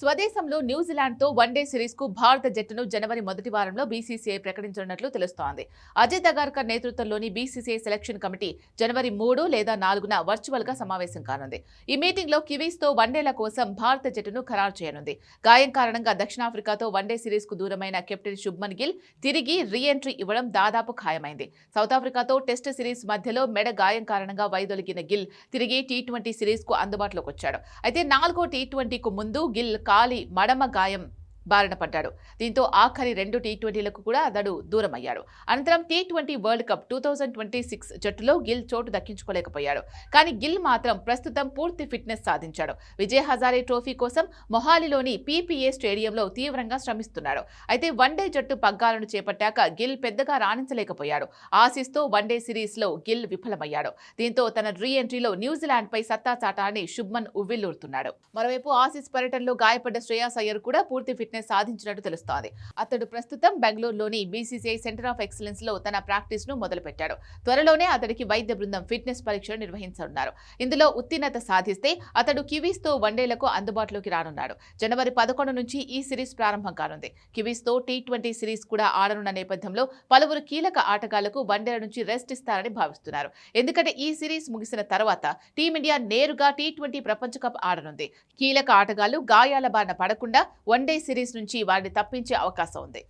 స్వదేశంలో న్యూజిలాండ్తో వన్డే సిరీస్కు భారత జట్టును జనవరి మొదటి వారంలో బీసీసీఐ ప్రకటించనున్నట్లు తెలుస్తోంది. అజయ్ దగార్కర్ నేతృత్వంలోని బీసీసీఐ సెలక్షన్ కమిటీ జనవరి మూడు లేదా నాలుగున వర్చువల్గా సమావేశం కానుంది. ఈ మీటింగ్లో కివీస్తో వన్డేల కోసం భారత జట్టును ఖరారు చేయనుంది. గాయం కారణంగా దక్షిణాఫ్రికాతో వన్డే సిరీస్కు దూరమైన కెప్టెన్ శుభ్మన్ గిల్ తిరిగి రీ ఎంట్రీ ఇవ్వడం దాదాపు ఖాయమైంది. సౌత్ ఆఫ్రికాతో టెస్ట్ సిరీస్ మధ్యలో మెడ గాయం కారణంగా వైదొలిగిన గిల్ తిరిగి టీ ట్వంటీ సిరీస్కు అందుబాటులోకి వచ్చాడు అయితే నాలుగో టీ ట్వంటీకు ముందు గిల్ காலி மடம காயம் బారిన పడ్డాడు. దీంతో ఆఖరి రెండు టీ ట్వంటీలకు కూడా అతడు దూరమయ్యాడు. అనంతరం T twenty world cup two thousand twenty six జట్టులో గిల్ చోటు దక్కించుకోలేకపోయాడు. కానీ గిల్ మాత్రం ప్రస్తుతం పూర్తి ఫిట్నెస్ సాధించాడు. విజయ్ హజారే ట్రోఫీ కోసం మొహాలిలోని పీపీఏ స్టేడియంలో తీవ్రంగా శ్రమిస్తున్నాడు. అయితే వన్డే జట్టు పగ్గాలను చేపట్టాక గిల్ పెద్దగా రాణించలేకపోయాడు. ఆసీస్తో వన్డే సిరీస్లో గిల్ విఫలమయ్యాడు. దీంతో తన రీ ఎంట్రీలో న్యూజిలాండ్పై సత్తా చాటాన్ని శుభ్మన్ ఉవ్విల్లూరుతున్నాడు మరోవైపు ఆసీస్ పర్యటనలో గాయపడ్డ శ్రేయాస్ అయ్యర్ కూడా పూర్తి ఫిట్నెస్ సాధించినట్టు తెలుస్తోంది. అతడు ప్రస్తుతం బెంగళూరులోని బీసీసీఐ సెంటర్ ఆఫ్ ఎక్సలెన్స్లో తన ప్రాక్టీస్ను మొదలుపెట్టాడు. త్వరలోనే అతడికి వైద్య బృందం ఫిట్నెస్ పరీక్షలు నిర్వహించనున్నారు. ఇందులో ఉత్తీర్ణత సాధిస్తే అతడు కివీస్తో వన్డేలకు అందుబాటులోకి రానున్నాడు. జనవరి పదకొండు నుంచి ఈ సిరీస్ ప్రారంభం కానుంది. కివీస్తో టీ ట్వంటీ సిరీస్ కూడా ఆడనున్న నేపథ్యంలో పలువురు కీలక ఆటగాళ్ళకు వన్డేల నుంచి రెస్ట్ ఇస్తారని భావిస్తున్నారు. ఎందుకంటే ఈ సిరీస్ ముగిసిన తర్వాత టీమిండియా నేరుగా టీ ట్వంటీ ప్రపంచ కప్ ఆడనుంది. కీలక ఆటగాళ్ళు గాయాల బారిన పడకుండా వన్డే సిరీస్ నుంచి వారిని తప్పించే అవకాశం ఉంది.